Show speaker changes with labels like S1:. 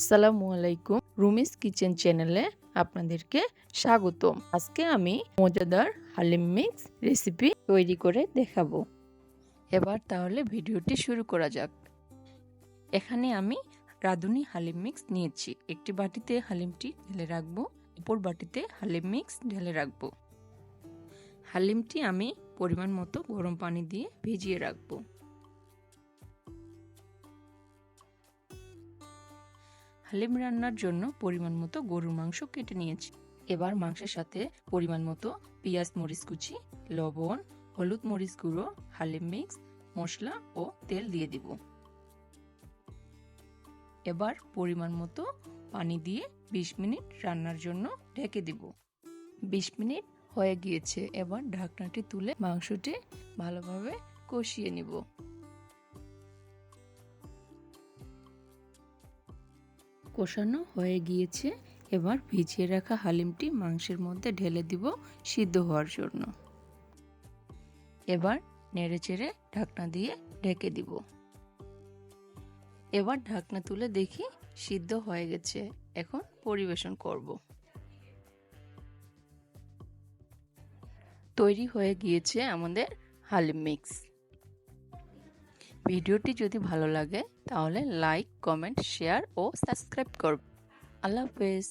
S1: আসসালামু আলাইকুম রুমিস কিচেন চ্যানেলে আপনাদেরকে স্বাগতম। আজকে আমি মজাদার হালিম মিক্স রেসিপি তৈরি করে দেখাবো। এবার তাহলে ভিডিওটি শুরু করা যাক। এখানে আমি রাঁধুনি হালিম মিক্স নিয়েছি। একটি বাটিতে হালিমটি ঢেলে রাখব, অপর বাটিতে হালিম মিক্স ঢেলে রাখব। হালিমটি আমি পরিমাণ মতো গরম পানি দিয়ে ভিজিয়ে রাখব। হালিম রান্নার জন্য পরিমাণ মতো গরুর মাংস কেটে নিয়েছি। এবার মাংসের সাথে পরিমাণ মতো পেঁয়াজ মরিচ কুচি, লবণ, হলুদ মরিচ গুঁড়ো, হালিম মিক্স, মশলা ও তেল দিয়ে দিব। এবার পরিমাণ মতো পানি দিয়ে ২০ মিনিট রান্নার জন্য ঢেকে দিব। ২০ মিনিট হয়ে গিয়েছে, এবার ঢাকনাটি তুলে মাংসটি ভালোভাবে কষিয়ে নিব। কষানো হয়ে গিয়েছে। এবার ভিজিয়ে রাখা হালিমটি মাংসের মধ্যে ঢেলে দিব সিদ্ধ হওয়ার জন্য। এবার নেড়ে চেড়ে ঢাকনা দিয়ে ঢেকে দিব। এবার ঢাকনা তুলে দেখি সিদ্ধ হয়ে গেছে। এখন পরিবেশন করব। তৈরি হয়ে গিয়েছে আমাদের হালিম মিক্স। ভিডিওটি যদি ভালো লাগে তাহলে লাইক কমেন্ট শেয়ার ও সাবস্ক্রাইব করব। আল্লাহ হাফেজ।